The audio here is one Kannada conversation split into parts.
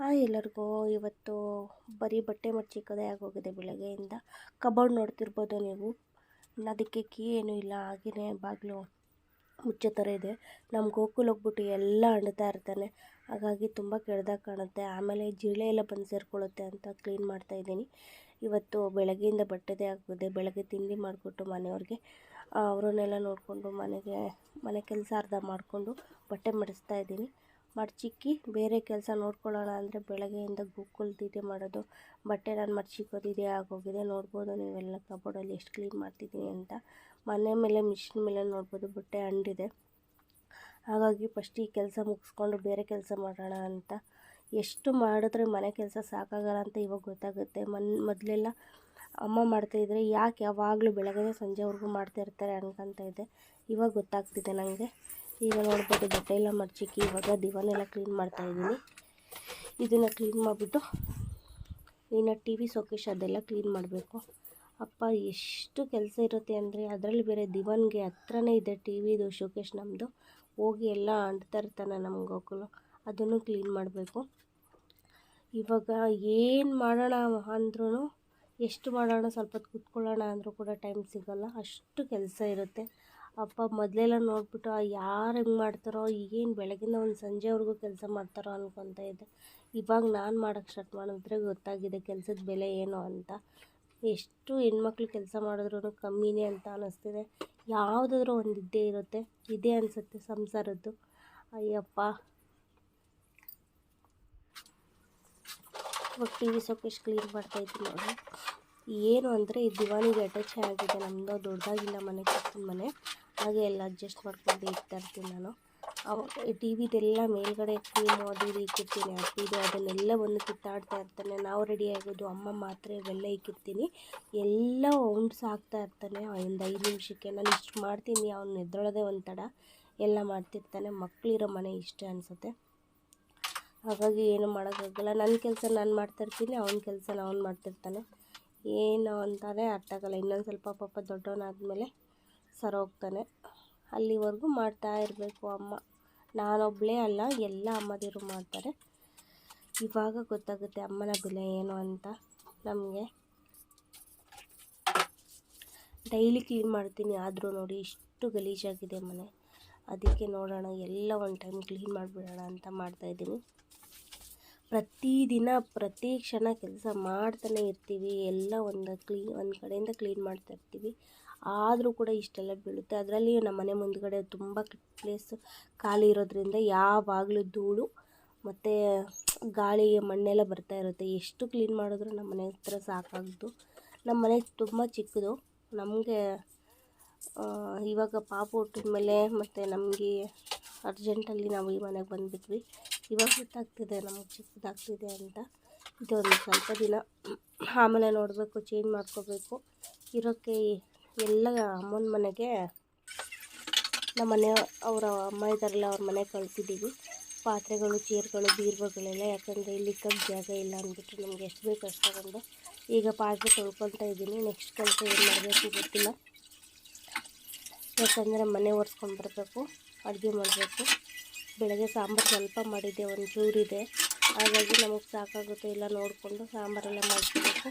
ಹಾಯ್ ಎಲ್ಲರಿಗೂ. ಇವತ್ತು ಬರೀ ಬಟ್ಟೆ ಮಡ್ಚಿಕ್ಕದೇ ಆಗೋಗಿದೆ ಬೆಳಗ್ಗೆಯಿಂದ. ಕಬೋರ್ಡ್ ನೋಡ್ತಿರ್ಬೋದು ನೀವು. ಅದಕ್ಕೆ ಕೀ ಏನೂ ಇಲ್ಲ. ಹಾಗೆಯೇ ಬಾಗಿಲು ಮುಚ್ಚೋ ಥರ ಇದೆ. ನಮ್ಮ ಗೋಕುಲ್ ಹೋಗ್ಬಿಟ್ಟು ಎಲ್ಲ ಅಣ್ತಾ ಇರ್ತಾನೆ. ಹಾಗಾಗಿ ತುಂಬ ಕೆಡ್ದಾಗ ಕಾಣುತ್ತೆ. ಆಮೇಲೆ ಜಿರಳೆ ಎಲ್ಲ ಬಂದು ಸೇರ್ಕೊಳ್ಳುತ್ತೆ ಅಂತ ಕ್ಲೀನ್ ಮಾಡ್ತಾ ಇದ್ದೀನಿ. ಇವತ್ತು ಬೆಳಗ್ಗೆಯಿಂದ ಬಟ್ಟೆದೇ ಆಗಿದೆ. ಬೆಳಗ್ಗೆ ತಿಂಡಿ ಮಾಡಿಕೊಟ್ಟು ಮನೆಯವ್ರಿಗೆ ಅವರನ್ನೆಲ್ಲ ನೋಡಿಕೊಂಡು ಮನೆಗೆ, ಮನೆ ಕೆಲಸ ಅರ್ಧ ಮಾಡಿಕೊಂಡು ಬಟ್ಟೆ ಮಡಿಸ್ತಾ ಇದ್ದೀನಿ. ಮಡ್ಚಿಕ್ಕಿ ಬೇರೆ ಕೆಲಸ ನೋಡ್ಕೊಳ್ಳೋಣ ಅಂದರೆ ಬೆಳಗ್ಗೆಯಿಂದ ಗೋಕುಲ್ ತೀಟೆ ಮಾಡೋದು. ಬಟ್ಟೆ ನಾನು ಮಡಚಿಕ್ಕೋದು ಇದೇ ಆಗೋಗಿದೆ. ನೋಡ್ಬೋದು ನೀವೆಲ್ಲ ಕಬೋರ್ಡಲ್ಲಿ ಎಷ್ಟು ಕ್ಲೀನ್ ಮಾಡ್ತಿದ್ದೀನಿ ಅಂತ. ಮನೆ ಮೇಲೆ ಮಿಷಿನ್ ಮೇಲೆ ನೋಡ್ಬೋದು ಬಟ್ಟೆ ಅಂಡಿದೆ. ಹಾಗಾಗಿ ಫಸ್ಟ್ ಈ ಕೆಲಸ ಮುಗಿಸ್ಕೊಂಡು ಬೇರೆ ಕೆಲಸ ಮಾಡೋಣ ಅಂತ. ಎಷ್ಟು ಮಾಡಿದ್ರೆ ಮನೆ ಕೆಲಸ ಸಾಕಾಗಲ್ಲ ಅಂತ ಇವಾಗ ಗೊತ್ತಾಗುತ್ತೆ. ಮನ್, ಮೊದಲೆಲ್ಲ ಅಮ್ಮ ಮಾಡ್ತಾಯಿದ್ರೆ ಯಾಕೆ ಯಾವಾಗಲೂ ಬೆಳಗ್ಗೆ ಸಂಜೆವರೆಗೂ ಮಾಡ್ತಾಯಿರ್ತಾರೆ ಅನ್ಕೊತ ಇದ್ದೆ ಇವಾಗ ಗೊತ್ತಾಗ್ತಿದೆ ನನಗೆ ಈಗ ನೋಡ್ಬೋದು ಬಟ್ಟೆ ಎಲ್ಲ ಮಡ್ಚಿಕ್ಕಿ ಇವಾಗ ದಿವಾನೆಲ್ಲ ಕ್ಲೀನ್ ಮಾಡ್ತಾ ಇದ್ದೀನಿ. ಇದನ್ನು ಕ್ಲೀನ್ ಮಾಡಿಬಿಟ್ಟು ಇನ್ನು ಟಿ ವಿ ಸೋಕೇಶ್ ಅದೆಲ್ಲ ಕ್ಲೀನ್ ಮಾಡಬೇಕು. ಅಪ್ಪ, ಎಷ್ಟು ಕೆಲಸ ಇರುತ್ತೆ ಅಂದರೆ ಅದರಲ್ಲಿ ಬೇರೆ ದಿವಾನ್ಗೆ ಹತ್ರನೇ ಇದೆ ಟಿ ವಿದು ಶೋಕೇಶ್ ನಮ್ಮದು ಹೋಗಿ ಎಲ್ಲ ಅಂಟ್ತಾ ಇರ್ತಾನೆ ನಮ್ಮ ಗೋಕುಲು. ಅದನ್ನು ಕ್ಲೀನ್ ಮಾಡಬೇಕು. ಇವಾಗ ಏನು ಮಾಡೋಣ ಅಂದ್ರೂ ಎಷ್ಟು ಮಾಡೋಣ, ಸ್ವಲ್ಪ ಕೂತ್ಕೊಳ್ಳೋಣ ಅಂದರೂ ಕೂಡ ಟೈಮ್ ಸಿಗೋಲ್ಲ. ಅಷ್ಟು ಕೆಲಸ ಇರುತ್ತೆ. ಅಪ್ಪ ಮೊದಲೆಲ್ಲ ನೋಡಿಬಿಟ್ಟು ಯಾರು ಹೆಂಗೆ ಮಾಡ್ತಾರೋ ಏನು ಬೆಳಗಿಂದ ಒಂದು ಸಂಜೆವರೆಗೂ ಕೆಲಸ ಮಾಡ್ತಾರೋ ಅನ್ಕೊತ ಇದ್ದೆ. ಇವಾಗ ನಾನು ಮಾಡೋಕ್ಕೆ ಸ್ಟಾರ್ಟ್ ಮಾಡಿದ್ರೆ ಗೊತ್ತಾಗಿದೆ ಕೆಲಸದ ಬೆಲೆ ಏನು ಅಂತ. ಎಷ್ಟು ಹೆಣ್ಮಕ್ಳು ಕೆಲಸ ಮಾಡಿದ್ರೂ ಕಮ್ಮಿನೇ ಅಂತ ಅನ್ನಿಸ್ತಿದೆ ಯಾವುದಾದ್ರೂ ಒಂದು ಇದ್ದೇ ಇರುತ್ತೆ, ಇದೇ ಅನಿಸುತ್ತೆ ಸಂಸಾರದ್ದು. ಅಯ್ಯಪ್ಪ. ಇವಾಗ ಟಿ ವಿ ಸೋಕೇಶ್ ಕ್ಲೀನ್ ಮಾಡ್ತಾಯಿದ್ದೀನಿ ನೋಡಿ. ಏನು ಅಂದರೆ ಈ ದಿವಾನಿಗೆ ಅಟ್ಯಾಚ್ ಆಗಿದೆ ನಮ್ಮದು ದೊಡ್ಡದಾಗಿಲ್ಲ ಮನೆ ಚಿಕ್ಕನ ಮನೆ, ಹಾಗೆ ಎಲ್ಲ ಅಡ್ಜಸ್ಟ್ ಮಾಡ್ಕೊಂಡು ಇಡ್ತಾ ಇರ್ತೀನಿ ನಾನು. ಈ ಟಿ ವಿದೆಲ್ಲ ಮೇಲ್ಗಡೆ ಕ್ರೀಮು ಅದು ಇದು ಇಕ್ಕಿರ್ತೀನಿ ಅಟ್ಟಿದು ಅದನ್ನೆಲ್ಲ ಒಂದು ಕಿತ್ತಾಡ್ತಾ ಇರ್ತಾನೆ. ನಾವು ರೆಡಿ ಆಗೋದು ಅಮ್ಮ ಮಾತ್ರ ಇವೆಲ್ಲ ಇಕ್ಕಿರ್ತೀನಿ. ಎಲ್ಲ ಉಂಡ್ಸ್ ಹಾಕ್ತಾ ಇರ್ತಾನೆ ಒಂದು ಐದು ನಿಮಿಷಕ್ಕೆ. ನಾನು ಇಷ್ಟು ಮಾಡ್ತೀನಿ, ಅವ್ನು ಎದ್ದೊಳೋದೇ ಒಂದು ಎಲ್ಲ ಮಾಡ್ತಿರ್ತಾನೆ. ಮಕ್ಕಳಿರೋ ಮನೆ ಇಷ್ಟ ಅನಿಸುತ್ತೆ. ಹಾಗಾಗಿ ಏನು ಮಾಡೋಕ್ಕಾಗಲ್ಲ. ನನ್ನ ಕೆಲಸ ನಾನು ಮಾಡ್ತಾಯಿರ್ತೀನಿ ಅವನ ಕೆಲಸ ಅವ್ನು ಮಾಡ್ತಿರ್ತಾನೆ. ಏನು ಅಂತಾನೆ ಅರ್ಥ ಆಗಲ್ಲ ಇನ್ನೊಂದು ಸ್ವಲ್ಪ ಪಾಪ ದೊಡ್ಡವನಾದಮೇಲೆ ಸರೋಗ್ತಾನೆ ಅಲ್ಲಿವರೆಗೂ ಮಾಡ್ತಾ ಇರಬೇಕು ಅಮ್ಮ. ನಾನೊಬ್ಬಳೇ ಅಲ್ಲ, ಎಲ್ಲ ಅಮ್ಮದಿರು ಮಾಡ್ತಾರೆ. ಇವಾಗ ಗೊತ್ತಾಗುತ್ತೆ ಅಮ್ಮನ ಬೆಲೆ ಏನು ಅಂತ ನಮಗೆ. ಡೈಲಿ ಕ್ಲೀನ್ ಮಾಡ್ತೀನಿ ಆದರೂ ನೋಡಿ, ಇಷ್ಟು ಗಲೀಜಾಗಿದೆ ಮನೆ. ಅದಕ್ಕೆ ನೋಡೋಣ, ಎಲ್ಲ ಒಂದು ಟೈಮ್ ಕ್ಲೀನ್ ಮಾಡಿಬಿಡೋಣ ಅಂತ ಮಾಡ್ತಾಯಿದ್ದೀನಿ ಪ್ರತಿದಿನ ಪ್ರತಿ ಕ್ಷಣ ಕೆಲಸ ಮಾಡ್ತಾನೆ ಇರ್ತೀವಿ. ಎಲ್ಲ ಒಂದು ಕ್ಲೀನ್ ಒಂದು ಕಡೆಯಿಂದ ಕ್ಲೀನ್ ಮಾಡ್ತಾ ಇರ್ತೀವಿ. ಆದರೂ ಕೂಡ ಇಷ್ಟೆಲ್ಲ ಬೀಳುತ್ತೆ. ಅದರಲ್ಲಿ ನಮ್ಮ ಮನೆ ಮುಂದ್ಗಡೆ ತುಂಬ ಪ್ಲೇಸ್ ಖಾಲಿ ಇರೋದ್ರಿಂದ ಯಾವಾಗಲೂ ಧೂಳು ಮತ್ತು ಗಾಳಿ ಮಣ್ಣೆಲ್ಲ ಬರ್ತಾ ಇರುತ್ತೆ. ಎಷ್ಟು ಕ್ಲೀನ್ ಮಾಡಿದ್ರು ನಮ್ಮ ಮನೆ ಹತ್ರ ಸಾಕಾಗ್ದು. ನಮ್ಮ ಮನೆ ತುಂಬ ಚಿಕ್ಕದು. ನಮಗೆ ಇವಾಗ ಪಾಪು ಹುಟ್ಟಿದ ಮೇಲೆ ಮತ್ತು ನಮಗೆ ಅರ್ಜೆಂಟಲ್ಲಿ ನಾವು ಈ ಮನೆಗೆ ಬಂದುಬಿಟ್ವಿ. ಇವಾಗ ಗೊತ್ತಾಗ್ತಿದೆ ನಮಗೆ ಚಿಕ್ಕದಾಗ್ತಿದೆ ಅಂತ. ಇದೊಂದು ಸ್ವಲ್ಪ ದಿನ. ಆಮೇಲೆ ನೋಡಬೇಕು ಚೇಂಜ್ ಮಾಡ್ಕೋಬೇಕು. ಇರೋಕ್ಕೆ ಎಲ್ಲ ಅಮ್ಮನ ಮನೆಗೆ, ನಮ್ಮ ಮನೆ, ಅವರ ಅಮ್ಮ ಇದ್ದಾರಲ್ಲ, ಅವ್ರ ಮನೆಗೆ ಕಳ್ತಿದ್ದೀವಿ ಪಾತ್ರೆಗಳು, ಚೇರ್ಗಳು, ಬೀರ್ಬಗಳೆಲ್ಲ, ಯಾಕಂದರೆ ಇಲ್ಲಿ ಇಕ್ಕಕ್ಕೆ ಜಾಗ ಇಲ್ಲ ಅಂದ್ಬಿಟ್ಟು ನಮ್ಗೆ ಎಷ್ಟು ಬೇಕು ಅಷ್ಟು ತಗೊಂಡು ಈಗ ಪಾತ್ರೆ ತೊಳ್ಕೊತಾ ಇದ್ದೀನಿ. ನೆಕ್ಸ್ಟ್ ಕೆಲಸ ಏನು ಮಾಡಬೇಕು ಗೊತ್ತಿಲ್ಲ. ಯಾಕಂದರೆ ಮನೆ ಒರೆಸ್ಕೊಂಡು ಬರಬೇಕು ಅಡುಗೆ ಮಾಡಬೇಕು. ಬೆಳಗ್ಗೆ ಸಾಂಬಾರು ಸ್ವಲ್ಪ ಮಾಡಿದ್ದೆ, ಒಂದು ಚೂರಿದೆ. ಹಾಗಾಗಿ ನಮಗೆ ಸಾಕಾಗುತ್ತೆ ಇಲ್ಲ ನೋಡಿಕೊಂಡು ಸಾಂಬಾರೆಲ್ಲ ಮಾಡ್ಕೋಬೇಕು.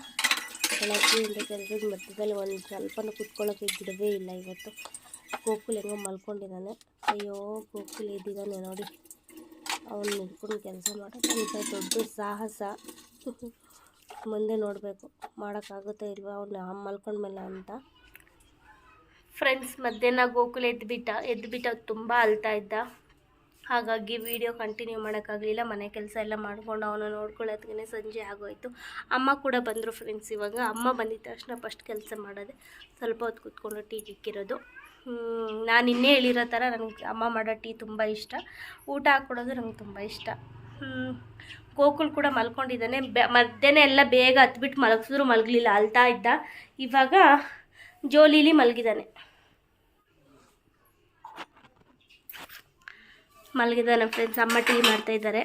ಬೆಳಗ್ಗೆಯಿಂದ ಕೆಲಸದ ಮಧ್ಯದಲ್ಲಿ ಒಂದು ಸ್ವಲ್ಪನೂ ಕುತ್ಕೊಳ್ಳೋಕೆ ಗಿಡವೇ ಇಲ್ಲ ಇವತ್ತು. ಗೋಕುಲ್ ಹೆಂಗೋ ಮಲ್ಕೊಂಡಿದ್ದಾನೆ. ಅಯ್ಯೋ, ಗೋಕುಲ್ ಇದ್ದಿದ್ದಾನೆ ನೋಡಿ. ಅವನು ನಿಂತ್ಕೊಂಡು ಕೆಲಸ ಮಾಡೋಕ್ಕಿಂತ ದೊಡ್ಡ ಸಾಹಸ. ಮುಂದೆ ನೋಡಬೇಕು, ಮಾಡೋಕ್ಕಾಗುತ್ತೆ ಇಲ್ವಾ ಅವ್ನು ಮಲ್ಕೊಂಡ್ಮೇಲೆ ಅಂತ. ಫ್ರೆಂಡ್ಸ್ ಮಧ್ಯಾಹ್ನ ಗೋಕುಲ್ ಎದ್ದುಬಿಟ್ಟ ಎದ್ದುಬಿಟ್ಟ ತುಂಬ ಅಳ್ತಾ ಇದ್ದ. ಹಾಗಾಗಿ ವಿಡಿಯೋ ಕಂಟಿನ್ಯೂ ಮಾಡೋಕ್ಕಾಗಲಿಲ್ಲ. ಮನೆ ಕೆಲಸ ಎಲ್ಲ ಮಾಡ್ಕೊಂಡು ಅವನು ನೋಡ್ಕೊಳ್ಳೋದಕ್ಕೆ ಸಂಜೆ ಆಗೋಯಿತು. ಅಮ್ಮ ಕೂಡ ಬಂದರು ಫ್ರೆಂಡ್ಸ್ ಇವಾಗ. ಅಮ್ಮ ಬಂದಿದ್ದ ತಕ್ಷಣ ಫಸ್ಟ್ ಕೆಲಸ ಮಾಡೋದೆ. ಸ್ವಲ್ಪ ಹೊತ್ತು ಕೂತ್ಕೊಂಡು ಟೀ ಇಕ್ಕಿರೋದು ನಾನು ಇನ್ನೇ ಹೇಳಿರೋ ಥರ ನನಗೆ ಅಮ್ಮ ಮಾಡೋ ಟೀ ತುಂಬ ಇಷ್ಟ. ಊಟ ಹಾಕ್ಕೊಡೋದು ನಂಗೆ ತುಂಬ ಇಷ್ಟ. ಗೋಕುಲ್ ಕೂಡ ಮಲ್ಕೊಂಡಿದ್ದಾನೆ. ಬೆ, ಮಧ್ಯಾಹ್ನ ಎಲ್ಲ ಬೇಗ ಹತ್ಬಿಟ್ಟು ಮಲಗಿಸಿದ್ರು, ಮಲಗಲಿಲ್ಲ. ಅಳ್ತಾ ಇದ್ದ. ಇವಾಗ ಜೋಲಿಲಿ ಮಲಗಿದ್ದಾನೆ. ಮಲಗಿದ್ದಾನೆ ಫ್ರೆಂಡ್ಸ್ ಅಮ್ಮ ಟೀ ಮಾಡ್ತಾ ಇದ್ದಾರೆ.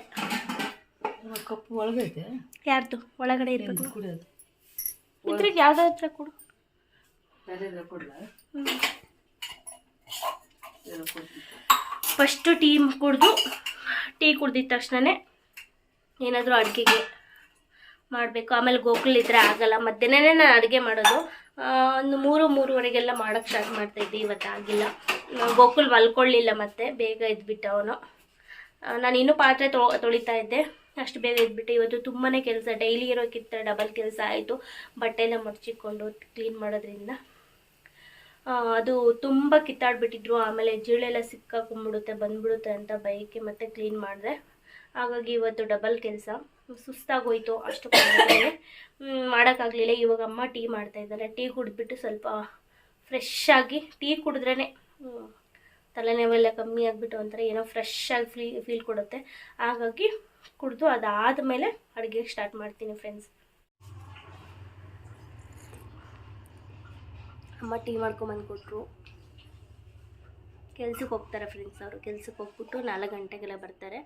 ಕಪ್ಪು ಒಳಗೈತೆ ಯಾರ್ದು? ಒಳಗಡೆ ಇರ್ಬೇಕು. ಕುಡಿಯೋದು ಇದ್ರೆ ಯಾವ್ದಾದ್ರು ಹತ್ರ ಕೊಡು. ಫಸ್ಟು ಟೀ ಕುಡಿದು ಟೀ ಕುಡ್ದಿದ ತಕ್ಷಣನೇ ಏನಾದರೂ ಅಡುಗೆಗೆ ಮಾಡಬೇಕು. ಆಮೇಲೆ ಗೋಕುಲ್ ಇದ್ರೆ ಆಗಲ್ಲ. ಮಧ್ಯಾಹ್ನನೇ ನಾನು ಅಡುಗೆ ಮಾಡೋದು. ಒಂದು ಮೂರು ಮೂರುವರೆಗೆಲ್ಲ ಮಾಡೋಕ್ಕೆ ಸ್ಟಾರ್ಟ್ ಮಾಡ್ತಾಯಿದ್ದೆ ಇವತ್ತು ಆಗಿಲ್ಲ. ಗೋಕುಲ್ ಮಲ್ಕೊಳ್ಳಿಲ್ಲ ಮತ್ತೆ, ಬೇಗ ಎದ್ಬಿಟ್ಟ ಅವನು. ನಾನು ಇನ್ನೂ ಪಾತ್ರೆ ತೊಳಿತಾ ಇದ್ದೆ. ಅಷ್ಟು ಬೇಗ ಎದ್ಬಿಟ್ಟೆ ಇವತ್ತು ತುಂಬಾ ಕೆಲಸ ಡೈಲಿ ಇರೋಕ್ಕಿಂತ ಡಬಲ್ ಕೆಲಸ ಆಯಿತು. ಬಟ್ಟೆ ಎಲ್ಲ ಮಡಚಿಕೊಂಡು ಕ್ಲೀನ್ ಮಾಡೋದ್ರಿಂದ. ಅದು ತುಂಬ ಕಿತ್ತಾಡ್ಬಿಟ್ಟಿದ್ರು. ಆಮೇಲೆ ಜೀಳೆಲ್ಲ ಸಿಕ್ಕಾಕೊಂಡ್ಬಿಡುತ್ತೆ, ಬಂದ್ಬಿಡುತ್ತೆ ಅಂತ ಬೈಕೆ ಮತ್ತೆ ಕ್ಲೀನ್ ಮಾಡಿದೆ. ಹಾಗಾಗಿ ಇವತ್ತು ಡಬಲ್ ಕೆಲಸ. ಸುಸ್ತಾಗೋಯ್ತು ಅಷ್ಟು ಮಾಡೋಕ್ಕಾಗಲಿಲ್ಲ. ಇವಾಗ ಅಮ್ಮ ಟೀ ಮಾಡ್ತಾ ಇದ್ದಾರೆ. ಟೀ ಕುಡಿದ್ಬಿಟ್ಟು ಸ್ವಲ್ಪ ಫ್ರೆಶ್ ಆಗಿ, ಟೀ ಕುಡಿದ್ರೇ ತಲೆನೋವೆಲ್ಲ ಕಮ್ಮಿ ಆಗಿಬಿಟ್ಟು ಒಂಥರ ಏನೋ ಫ್ರೆಶ್ ಆಗಿ ಫೀಲ್ ಕೊಡುತ್ತೆ. ಹಾಗಾಗಿ ಕುಡಿದು ಅದಾದ ಮೇಲೆ ಅಡುಗೆಗೆ ಸ್ಟಾರ್ಟ್ ಮಾಡ್ತೀನಿ ಫ್ರೆಂಡ್ಸ್ ಅಮ್ಮ ಟೀ ಮಾಡ್ಕೊಂಬಂದು ಕೊಟ್ಟರು ಕೆಲ್ಸಕ್ಕೆ ಹೋಗ್ತಾರೆ ಫ್ರೆಂಡ್ಸ್ ಅವರು. ಕೆಲ್ಸಕ್ಕೆ ಹೋಗ್ಬಿಟ್ಟು ನಾಲ್ಕು ಗಂಟೆಗೆಲ್ಲ ಬರ್ತಾರೆ.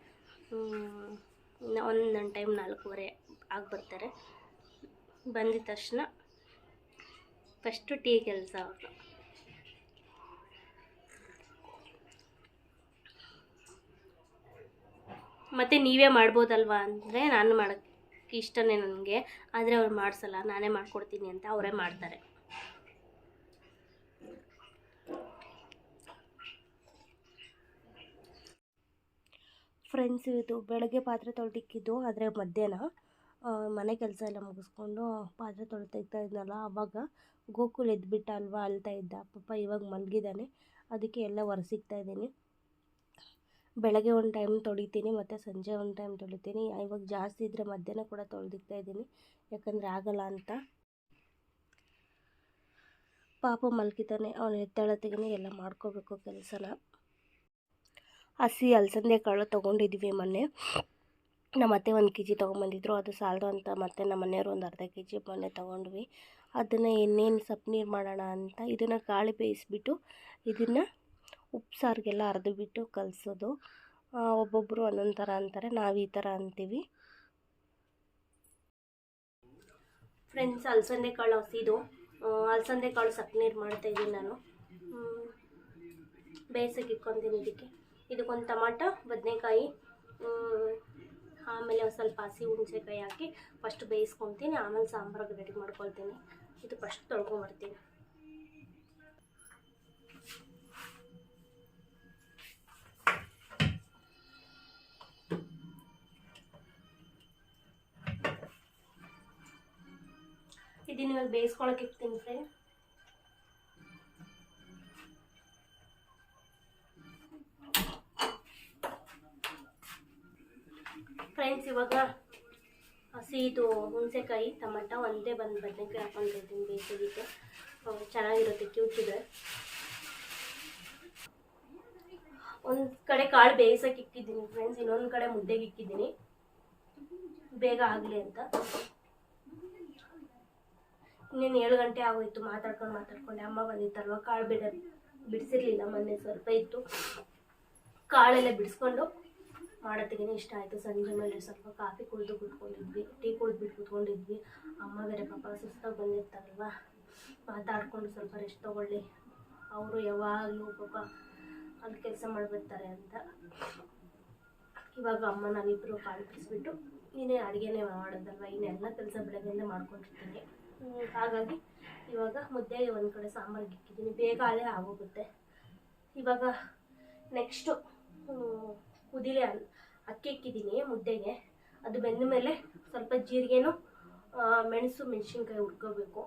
ಒಂದೊಂದು ಟೈಮ್ ನಾಲ್ಕೂವರೆ ಆಗಿ ಬರ್ತಾರೆ. ಬಂದಿದ ತಕ್ಷಣ ಫಸ್ಟು ಟೀ ಕೆಲಸ ಅವ್ರದ್ದು ಮತ್ತು ನೀವೇ ಮಾಡ್ಬೋದಲ್ವಾ ಅಂದರೆ ನಾನು ಮಾಡೋಕ್ಕೆ ಇಷ್ಟನೇ ನನಗೆ. ಆದರೆ ಅವ್ರು ಮಾಡಿಸಲ್ಲ, ನಾನೇ ಮಾಡ್ಕೊಡ್ತೀನಿ ಅಂತ ಅವರೇ ಮಾಡ್ತಾರೆ. ಫ್ರೆಂಡ್ಸ್ ಇದು ಬೆಳಗ್ಗೆ ಪಾತ್ರೆ ತೊಳೆದಿಕ್ಕಿದ್ದು ಆದರೆ ಮಧ್ಯಾಹ್ನ. ಮನೆ ಕೆಲಸ ಎಲ್ಲ ಮುಗಿಸ್ಕೊಂಡು ಪಾತ್ರೆ ತೊಳಿತಾ ಇದ್ನಲ್ಲ ಆವಾಗ ಗೋಕುಲ್ ಎದ್ಬಿಟ್ಟ ಅಲ್ವಾ ಅಳ್ತಾ ಇದ್ದ. ಪಾಪ ಇವಾಗ ಮಲಗಿದ್ದಾನೆ, ಅದಕ್ಕೆ ಎಲ್ಲ ಒರೆಸಿಕ್ತಾ ಇದ್ದೀನಿ. ಬೆಳಗ್ಗೆ ಒಂದು ಟೈಮ್ ತೊಳಿತೀನಿ, ಮತ್ತು ಸಂಜೆ ಒಂದು ಟೈಮ್ ತೊಳಿತೀನಿ. ಇವಾಗ ಜಾಸ್ತಿ ಇದ್ದರೆ ಮಧ್ಯಾಹ್ನ ಕೂಡ ತೊಳೆದಿಕ್ತಾ ಇದ್ದೀನಿ. ಯಾಕಂದರೆ ಆಗಲ್ಲ ಅಂತ. ಪಾಪ ಮಲ್ಕಿತಾನೆ ಅವನು ಎದ್ದೇಳತ್ತಿಗೆ ಎಲ್ಲ ಮಾಡ್ಕೋಬೇಕು ಕೆಲಸನ. ಹಸಿ ಅಲಸಂದೆ ಕಾಳು ತೊಗೊಂಡಿದ್ವಿ ಮೊನ್ನೆ. ನಮ್ಮ ಅತ್ತೆ ಒಂದು ಕೆ ಜಿ ತೊಗೊಂಬಂದಿದ್ರು. ಅದು ಸಾಲದು ಅಂತ ಮತ್ತೆ ನಮ್ಮ ಮನೆಯವರು ಒಂದು ಅರ್ಧ ಕೆ ಜಿ ಮೊನ್ನೆ ತೊಗೊಂಡ್ವಿ. ಅದನ್ನು ಇನ್ನೇನು ಸಪ್ ನೀರು ಮಾಡೋಣ ಅಂತ ಇದನ್ನು ಗಾಳಿ ಬೇಯಿಸ್ಬಿಟ್ಟು ಇದನ್ನು ಉಪ್ಪು ಸಾರಿಗೆಲ್ಲ ಅರ್ದು ಬಿಟ್ಟು ಕಲಸೋದು. ಒಬ್ಬೊಬ್ಬರು ಒಂದೊಂದು ಥರ ಅಂತಾರೆ, ನಾವು ಈ ಥರ ಅಂತೀವಿ. ಫ್ರೆಂಡ್ಸ್ ಅಲಸಂದೆ ಕಾಳು ಹಸಿದು. ಅಲಸಂದೆ ಕಾಳು ಸಕ್ ನೀರು ಮಾಡ್ತಾಯಿದ್ದೀನಿ ನಾನು. ಬೇಯಿಸೋಕೆ ಇಟ್ಕೊತೀನಿ ಇದಕ್ಕೆ. ಇದಕ್ಕೊಂದು ಟೊಮಾಟೊ, ಬದನೆಕಾಯಿ ಆಮೇಲೆ ಒಂದು ಸ್ವಲ್ಪ ಹಸಿ ಹುಣಸೆಕಾಯಿ ಹಾಕಿ ಫಸ್ಟ್ ಬೇಯಿಸ್ಕೊತೀನಿ, ಆಮೇಲೆ ಸಾಂಬಾರಿಗೆ ರೆಡಿ ಮಾಡ್ಕೊಳ್ತೀನಿ. ಇದು ಫಸ್ಟ್ ತೊಳ್ಕೊಂಬರ್ತೀನಿ ಇದನ್ನ ಇವಾಗ ಬೇಯಿಸ್ಕೊಳಕ್ಕೆ ಇಡ್ತೀನಿ ಫ್ರೆಂಡ್ ಫ್ರೆಂಡ್ಸ್ ಇವಾಗ ಹಸಿ ಇದು ಹುಣಸೆಕಾಯಿ, ಟಮಟ ಒಂದೇ ಬಂದು ಬದನೆಕಾಯಿ ಹಾಕೊಂಡಿದ್ದೀನಿ ಬೇಯಿಸೋದಕ್ಕೆ. ಅಹ್ ಚೆನ್ನಾಗಿರುತ್ತೆ ಕಿವುಚಿದ್ರೆ ಒಂದು ಕಡೆ ಕಾಳು ಬೇಯಿಸೋಕೆ ಇಕ್ಕಿದ್ದೀನಿ ಫ್ರೆಂಡ್ಸ್ ಇನ್ನೊಂದು ಕಡೆ ಮುದ್ದೆಗೆ ಇಕ್ಕಿದ್ದೀನಿ ಬೇಗ ಆಗಲಿ ಅಂತ. ಇನ್ನೇನು ಏಳು ಗಂಟೆ ಆಗೋಯ್ತು, ಮಾತಾಡ್ಕೊಂಡು ಮಾತಾಡ್ಕೊಂಡೆ. ಅಮ್ಮ ಬಂದಿತ್ತಲ್ವ, ಕಾಳು ಬಿಡ, ಬಿಡಿಸಿರ್ಲಿಲ್ಲ ಮೊನ್ನೆ ಸ್ವಲ್ಪ ಇತ್ತು. ಕಾಳೆಲ್ಲ ಬಿಡಿಸ್ಕೊಂಡು ಮಾಡೋತ್ತಿಗೆ ಇಷ್ಟ ಆಯಿತು. ಸಂಜೆ ಮೇಲೆ ಸ್ವಲ್ಪ ಕಾಫಿ ಕುಡಿದು ಕುತ್ಕೊಂಡಿದ್ವಿ, ಟೀ ಕುಡಿದ್ಬಿಟ್ಟು ಕುತ್ಕೊಂಡಿದ್ವಿ. ಅಮ್ಮ ಬೇರೆ ಪಾಪ ಸುಸ್ತಾಗಿ ಬಂದಿರ್ತಾರಲ್ವ ಮಾತಾಡ್ಕೊಂಡು ಸ್ವಲ್ಪ ರೆಸ್ಟ್ ತೊಗೊಳ್ಳಿ. ಅವರು ಯಾವಾಗಲೂ ಪಾಪ ಅಲ್ಲಿ ಕೆಲಸ ಮಾಡಿಬಿಡ್ತಾರೆ ಅಂತ. ಇವಾಗ ಅಮ್ಮ ನಾವಿಬ್ಬರು ಕಾಳು ಬಿಡಿಸ್ಬಿಟ್ಟು ಇನ್ನೇ ಅಡುಗೆನೇ ಮಾಡೋದಲ್ವ, ಇನ್ನೆಲ್ಲ ಕೆಲಸ ಬೆಳಗ್ಗೆಯಿಂದ ಮಾಡ್ಕೊಂಡಿರ್ತೀನಿ. ಹಾಗಾಗಿ ಇವಾಗ ಮುದ್ದೆಗೆ ಒಂದು ಕಡೆ ಸಾಂಬಾರಿಗೆ ಇಕ್ಕಿದ್ದೀನಿ. ಬೇಗ ಅಲ್ಲೇ ಆಗೋಗುತ್ತೆ. ಇವಾಗ ನೆಕ್ಸ್ಟು ಕುದಿಲೆ ಅಕ್ಕಿ ಇಕ್ಕಿದ್ದೀನಿ ಮುದ್ದೆಗೆ. ಅದು ಬೆಂದ ಮೇಲೆ ಸ್ವಲ್ಪ ಜೀರಿಗೆನೂ ಮೆಣಸು, ಮೆಣಸಿನ್ಕಾಯಿ ಹುರ್ಕೋಬೇಕು.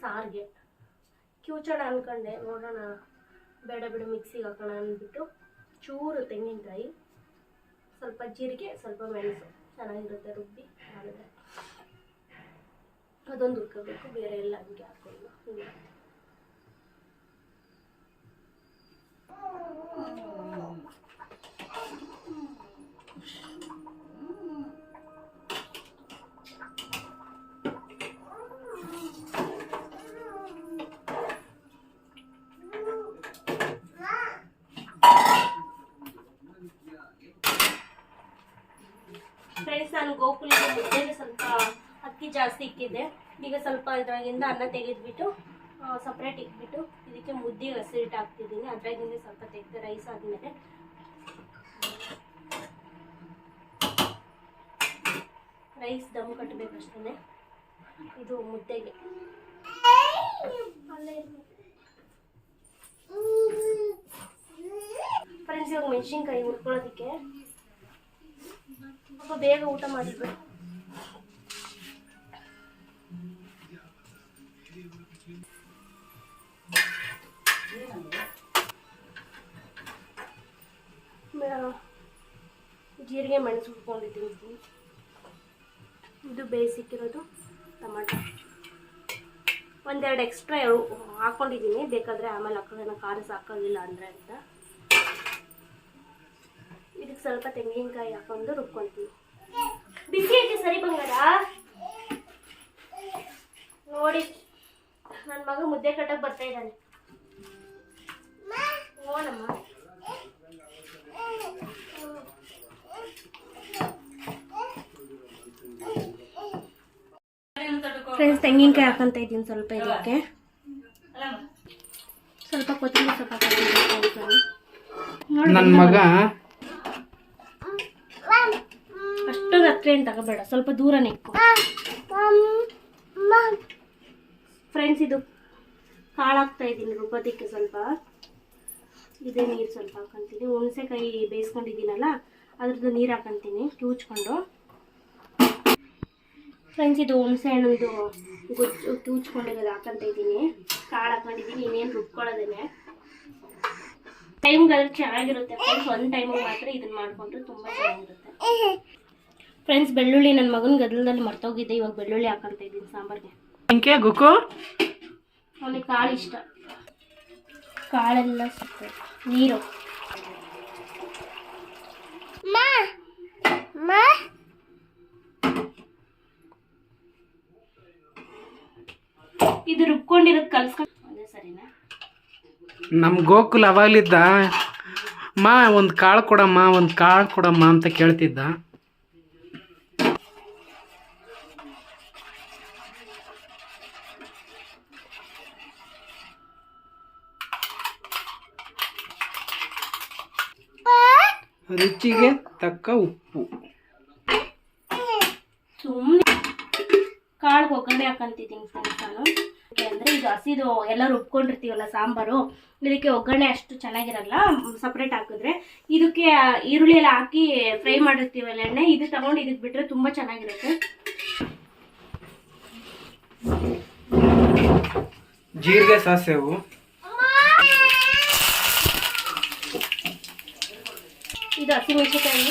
ಸಾರಿಗೆ. ಕಿವುಚೋಣ ಅಂದ್ಕೊಂಡೆ ನೋಡೋಣ. ಬೇಡ ಬೇಡ, ಮಿಕ್ಸಿಗೆ ಹಾಕೋಣ ಅಂದ್ಬಿಟ್ಟು ಚೂರು ತೆಂಗಿನಕಾಯಿ, ಸ್ವಲ್ಪ ಜೀರಿಗೆ, ಸ್ವಲ್ಪ ಮೆಣಸು. ಚೆನ್ನಾಗಿರುತ್ತೆ ರುಬ್ಬಿ ಮಾಡಿದ್ರೆ ಅದೊಂದು ಹುರ್ಕೋಬೇಕು ಬೇರೆ ಎಲ್ಲ ಹಂಗೆ ಹಾಕೊಂಡು ಹಿಂಗೆ ಫ್ರೆಂಡ್ಸ್ ನಾನು ಗೋಕುಲಿಗೆ ಮುದ್ದೆಗೆ ಸ್ವಲ್ಪ ಅಕ್ಕಿ ಜಾಸ್ತಿ ಇಕ್ಕಿದ್ದೆ. ಈಗ ಸ್ವಲ್ಪ ಇದ್ರಾಗಿಂದ ಅನ್ನ ತೆಗೆದ್ಬಿಟ್ಟು ಸಪ್ರೇಟ್ ಇಟ್ಬಿಟ್ಟು ಇದಕ್ಕೆ ಮುದ್ದೆ ಹಸಿರಿಟ್ಟು ಹಾಕ್ತಿದ್ದೀನಿ ಅದ್ರಾಗಿಂದ ಸ್ವಲ್ಪ ತೆಗೆದು ರೈಸ್ ಆದಮೇಲೆ. ರೈಸ್ ದಮ್ ಕಟ್ಟಬೇಕಷ್ಟೇ ಇದು ಮುದ್ದೆಗೆ. ಫ್ರೆಂಡ್ಸ್ ಇವಾಗ ಮೆಣಸಿನ್ಕಾಯಿ ಹುರ್ಕೊಳ್ಳೋದಕ್ಕೆ. ಸ್ವಲ್ಪ ಬೇಗ ಊಟ ಮಾಡಿದ್ವಿ ಜೀರಿಗೆ ಮೆಣಸು ಹುಡ್ಕೊಂಡಿದ್ದೀನಿ ಇದು ಬೇಸಿಕ್ ಇರೋದು ಟೊಮಾಟೊ. ಒಂದೆರಡು ಎಕ್ಸ್ಟ್ರಾ ಹಾಕ್ಕೊಂಡಿದ್ದೀನಿ ಬೇಕಾದರೆ ಆಮೇಲೆ ಹಾಕೋಣ ಖಾರ ಸಾಕಾಗಿಲ್ಲ ಅಂದರೆ ಅಂತ. ಇದಕ್ಕೆ ಸ್ವಲ್ಪ ತೆಂಗಿನಕಾಯಿ ಹಾಕೊಂಡು ರುಬ್ಕೊಳ್ತೀನಿ ಬಿಸಿ ಐತೆ ಸರಿ ಬಂಗಾರ? ನೋಡಿ ನನ್ನ ಮಗ ಮುದ್ದೆ ಕಟ್ಟಕ್ಕೆ ಬರ್ತಾ ಇದ್ದಾನೆ. ನೋಡಮ್ಮ. ಫ್ರೆಂಡ್ಸ್ ತೆಂಗಿನಕಾಯಿ ಹಾಕಂತ ಇದ್ದೀನಿ ಸ್ವಲ್ಪ ಇದಕ್ಕೆ. ಸ್ವಲ್ಪ ಕೊತ್ತಂಬರಿ ಸ್ವಲ್ಪ ನನ್ನ ಮಗ ಅಷ್ಟೊಂದು ಹತ್ರ ಏನು ತಗೋಬೇಡ ಸ್ವಲ್ಪ ದೂರನೇ ಫ್ರೆಂಡ್ಸ್ ಇದು ಕಾಳಾಗ್ತಾ ಹಾಕ್ತಾ ಇದ್ದೀನಿ ರುಬ್ಬೋದಕ್ಕೆ ಸ್ವಲ್ಪ. ಇದೇ ನೀರು ಸ್ವಲ್ಪ ಹಾಕೊಂತೀನಿ. ಹುಣಸೆಕಾಯಿ ಬೇಯಿಸ್ಕೊಂಡಿದ್ದೀನಲ್ಲ ಅದ್ರದ್ದು ನೀರು ಹಾಕೊಂತೀನಿ ಕ್ಯೂಚ್ಕೊಂಡು. ಫ್ರೆಂಡ್ಸ್ ಇದು ಹುಣಸೆ ಗುಜ್ ಗೊಜ್ಜು ತೂಚ್ಕೊಂಡಿರೋದು ಹಾಕೊಂತ ಇದ್ದೀನಿ. ಕಾಳು ಹಾಕೊಂಡಿದ್ದೀನಿ ಇನ್ನೇನು ರುಬ್ಕೊಳ್ಳೋದೇನೆ ಟೈಮ್ಗೆ ಅದ್ರ ಚೆನ್ನಾಗಿರುತ್ತೆ ಫ್ರೆಂಡ್ಸ್ ಒಂದು ಟೈಮಿಗೆ ಮಾತ್ರ ಇದನ್ನ ಮಾಡಿಕೊಂಡ್ರೆ ತುಂಬ ಚೆನ್ನಾಗಿರುತ್ತೆ. ಫ್ರೆಂಡ್ಸ್ ಬೆಳ್ಳುಳ್ಳಿ ನನ್ನ ಮಗನ ಗದಲದಲ್ಲಿ ಮರ್ತೋಗಿದ್ದೆ ಇವಾಗ ಬೆಳ್ಳುಳ್ಳಿ ಹಾಕೊಂತ ಇದ್ದೀನಿ ಸಾಂಬಾರ್ಗೆ. ಹೆಂಕೆ ಗುಕು ಅವನಿಗೆ ಕಾಳು ಇಷ್ಟ. ಕಾಳೆಲ್ಲ ಸಿಗ್ತದೆ ನೀರು. ಇದು ರುಬ್ಕೊಂಡಿರೋದು ಕಲ್ಸ್ಕೊಂಡು ಒಂದೇ ಸರಿನಾ? ನಮ್ಮ ಗೋಕುಲ್ ಅವಾಗಲಿದ್ದ ಮಾ ಒಂದು ಕಾಳು ಕೊಡಮ್ಮ ಒಂದು ಕಾಳು ಕೊಡಮ್ಮ ಅಂತ ಕೇಳ್ತಿದ್ದ. ರುಚಿಗೆ ತಕ್ಕ ಉಪ್ಪು. ಸುಮ್ಮನೆ ಕಾಳು ಒಗ್ಗರಣೆ ಹಾಕಂತಿದ್ದೀನಿ ಫ್ರೆಂಡ್ಸ್ ನಾನು. ಅಂದರೆ ಇದು ಹಸಿದು ಎಲ್ಲ ರುಬ್ಕೊಂಡಿರ್ತೀವಲ್ಲ ಸಾಂಬಾರು? ಇದಕ್ಕೆ ಒಗ್ಗರಣೆ ಅಷ್ಟು ಚೆನ್ನಾಗಿರಲ್ಲ ಸಪ್ರೇಟ್ ಹಾಕಿದ್ರೆ. ಇದಕ್ಕೆ ಈರುಳ್ಳಿ ಎಲ್ಲ ಹಾಕಿ ಫ್ರೈ ಮಾಡಿರ್ತೀವಲ್ಲ ಎಣ್ಣೆ ಇದು ತಗೊಂಡು ಇದಕ್ಕೆ ಬಿಟ್ಟರೆ ತುಂಬ ಚೆನ್ನಾಗಿರುತ್ತೆ. ಜೀರಿಗೆ ಸಾಸೇವು ಇದು ಹಸಿಮೆಣಸಿನಕಾಯಿ.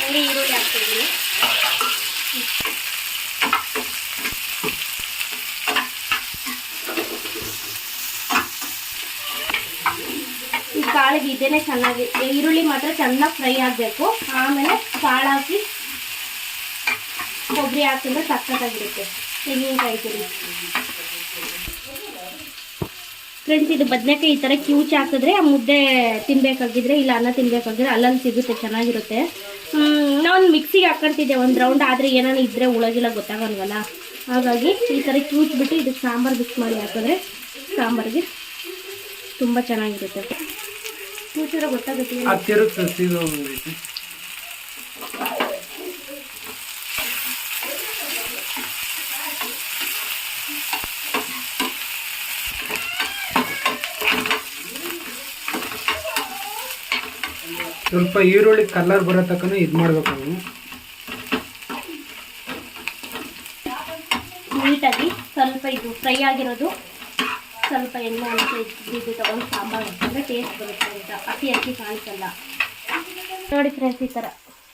ಹಂಗೆ ಈರುಳ್ಳಿ ಹಾಕ್ತಿದ್ದೀನಿ ಈ ಕಾಳಿಗೆ ಇದೇನೆ ಚೆನ್ನಾಗಿ ಈರುಳ್ಳಿ ಮಾತ್ರ ಚೆನ್ನಾಗಿ ಫ್ರೈ ಆಗಬೇಕು. ಆಮೇಲೆ ಕಾಳು ಹಾಕಿ ಕೊಬ್ಬರಿ ಹಾಕಿದ್ರೆ ಸಕ್ಕತ್ತಾಗಿರುತ್ತೆ. ತೆಂಗಿನಕಾಯಿ ತುರಿ ಫ್ರೆಂಡ್ಸ್ ಇದು ಬದನೆಕಾಯಿ ಈ ಥರ ಕ್ಯೂಚ್ ಹಾಕಿದ್ರೆ ಮುದ್ದೆ ತಿನ್ಬೇಕಾಗಿದ್ರೆ ಇಲ್ಲ ಅನ್ನ ತಿನ್ಬೇಕಾಗಿದ್ರೆ ಅಲ್ಲಲ್ಲಿ ಸಿಗುತ್ತೆ, ಚೆನ್ನಾಗಿರುತ್ತೆ. ನಾನು ಮಿಕ್ಸಿಗೆ ಹಾಕೊಂತಿದ್ದೆ ಒಂದು ರೌಂಡ್ ಆದರೆ ಏನಾನ ಇದ್ದರೆ ಉಳಗಿಲ್ಲ ಗೊತ್ತಾಗಲ್ವಲ್ಲ? ಹಾಗಾಗಿ ಈ ಥರ ಕ್ಯೂಚ್ ಬಿಟ್ಟು ಇದಕ್ಕೆ ಸಾಂಬಾರು ಮಿಕ್ಸ್ ಮಾಡಿ ಹಾಕಿದ್ರೆ ಸಾಂಬಾರಿಗೆ ತುಂಬ ಚೆನ್ನಾಗಿರುತ್ತೆ. ಕ್ಯೂಚರ ಗೊತ್ತಾಗುತ್ತೆ ಆ ತಿರುಗ್ತದೆ ರೀತಿ ಸ್ವಲ್ಪ ಈರುಳ್ಳಿ ಕಲರ್ ಬರೋ ತಕ್ಕನ ಇದು ಮಾಡ್ಬೇಕು ನಾವು. ನೀಟಾಗಿ ಸ್ವಲ್ಪ ಇದು ಫ್ರೈ ಆಗಿರೋದು. ಸ್ವಲ್ಪ ಎಣ್ಣೆ ಅಂತ ಇದು ತಗೊಂಡು ಸಾಂಬಾರು ಹಾಕಿದ್ರೆ ಟೇಸ್ಟ್ ಬರುತ್ತೆ ಅಂತ. ಅತಿ ಅತಿ ಕಾಣಿಸಲ್ಲ. ನೋಡಿ ಫ್ರೆಂಡ್ಸ್ ಈ ಥರ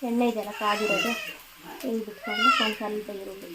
ಎಣ್ಣೆ ಇದೆಯಲ್ಲ ಕಾದಿರೋದು. ಹಿಂಗೆ ಬಿಟ್ಕೊಂಡು ಒಂದು ಸ್ವಲ್ಪ ಈರುಳ್ಳಿ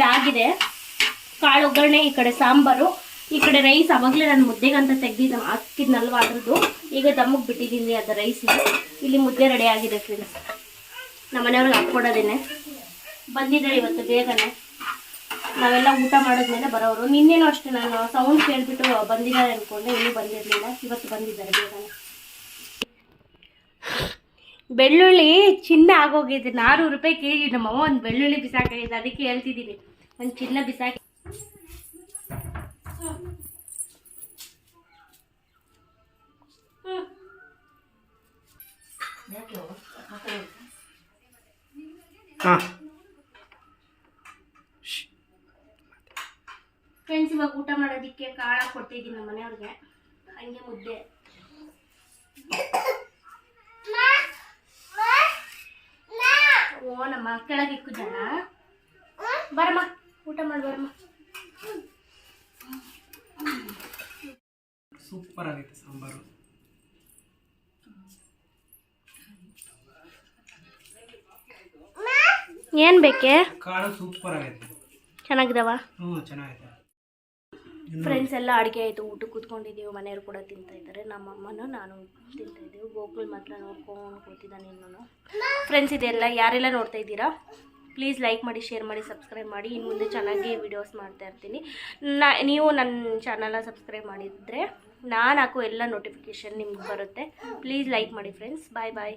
ಇದಾಗಿದೆ. ಕಾಳು ಒಗ್ಗರಣೆ, ಈ ಕಡೆ ಸಾಂಬಾರು, ಈ ಕಡೆ ರೈಸ್ ಅವಾಗಲೇ ನಾನು ಮುದ್ದೆಗಂತ ತೆಗ್ದಿದ್ದ ಹಾಕಿದ್ನಲ್ವ ಅದ್ರದ್ದು. ಈಗ ದಮ್ಮಗೆ ಬಿಟ್ಟಿದ್ದೀನಿ ಅದು ರೈಸ್ ಇಲ್ಲಿ ಮುದ್ದೆ ರೆಡಿ ಆಗಿದೆ ಫ್ರೆಂಡ್ಸ್ ನಮ್ಮ ಮನೆಯವ್ರಿಗೆ ಹಾಕ್ಕೊಡೋದೇನೆ. ಬಂದಿದ್ದಾರೆ ಇವತ್ತು ಬೇಗನೆ. ನಾವೆಲ್ಲ ಊಟ ಮಾಡಿದ್ಮೇಲೆ ಬರೋರು ನಿನ್ನೇನು ಅಷ್ಟೇ ನಾನು ಸೌಂಡ್ ಕೇಳಿಬಿಟ್ಟು ಬಂದಿದ್ದಾರೆ ಅನ್ಕೊಂಡೆ, ಇನ್ನೂ ಬಂದಿರಲಿಲ್ಲ. ಇವತ್ತು ಬಂದಿದ್ದಾರೆ ಬೇಗನೆ. ಬೆಳ್ಳುಳ್ಳಿ ಚಿನ್ನ ಆಗೋಗಿದೆ. ನಾನೂರು ರೂಪಾಯಿ ಕೆ ಜಿ ನಮ್ಮಮ್ಮ ಒಂದು ಬೆಳ್ಳುಳ್ಳಿ ಬಿಸಾಕಿದೆ. ಅದಕ್ಕೆ ಹೇಳ್ತಿದ್ದೀನಿ. ಒಂದು ಚಿನ್ನ ಬಿಸಾಕಿ. ಹಾಂ. ಫ್ರೆಂಡ್ಸ್ ಇವಾಗ ಊಟ ಮಾಡೋದಿಕ್ಕೆ ಕಾಳ ಕೊಟ್ಟಿದ್ದೀನಿ ನಮ್ಮ ಮನೆಯವ್ರಿಗೆ. ಹಂಗೆ ಮುದ್ದೆ. ಓ ನಮ್ಮ ಕೆಳಗೆ ಇಕ್ಕು ಜನ. ಬರಮ್ಮ. ಊಟ ಮಾಡಿ ಬರಮ್ಮ ಸೂಪರ್ ಆಗೈತೆ ಸಾಂಬಾರು. ಏನು ಬೇಕೆ? ಕಾಳು ಸೂಪರ್ ಆಗೈತೆ. ಚೆನ್ನಾಗಿದಾವ? ಹ್ಞೂ ಚೆನ್ನಾಗೈತೆ. ಫ್ರೆಂಡ್ಸ್ ಎಲ್ಲ ಅಡುಗೆ ಆಯಿತು ಊಟ ಕೂತ್ಕೊಂಡಿದ್ದೀವಿ ಮನೆಯವ್ರು ಕೂಡ ತಿಂತಾ ಇದ್ದಾರೆ. ನಮ್ಮಮ್ಮನೂ ನಾನು ತಿಂತಾ ಇದ್ದೀವಿ. ಗೋಕುಲ್ ಮಾತ್ರ ನೋಡ್ಕೊಂಡು ಕೂತಿದ್ದಾನೆ ಇನ್ನೂ ಫ್ರೆಂಡ್ಸ್ ಇದೆಲ್ಲ ಯಾರೆಲ್ಲ ನೋಡ್ತಾ ಇದ್ದೀರಾ? ಪ್ಲೀಸ್ ಲೈಕ್ ಮಾಡಿ ಶೇರ್ ಮಾಡಿ ಸಬ್ಸ್ಕ್ರೈಬ್ ಮಾಡಿ. ಇನ್ನು ಮುಂದೆ ಚೆನ್ನಾಗಿ ವೀಡಿಯೋಸ್ ಮಾಡ್ತಾ ಇರ್ತೀನಿ. ನಾ, ನೀವು ನನ್ನ ಚಾನಲ್ನ ಸಬ್ಸ್ಕ್ರೈಬ್ ಮಾಡಿದರೆ ನಾನು ಹಾಕೋ ಎಲ್ಲ ನೋಟಿಫಿಕೇಷನ್ ನಿಮ್ಗೆ ಬರುತ್ತೆ. ಪ್ಲೀಸ್ ಲೈಕ್ ಮಾಡಿ ಫ್ರೆಂಡ್ಸ್ ಬಾಯ್ ಬಾಯ್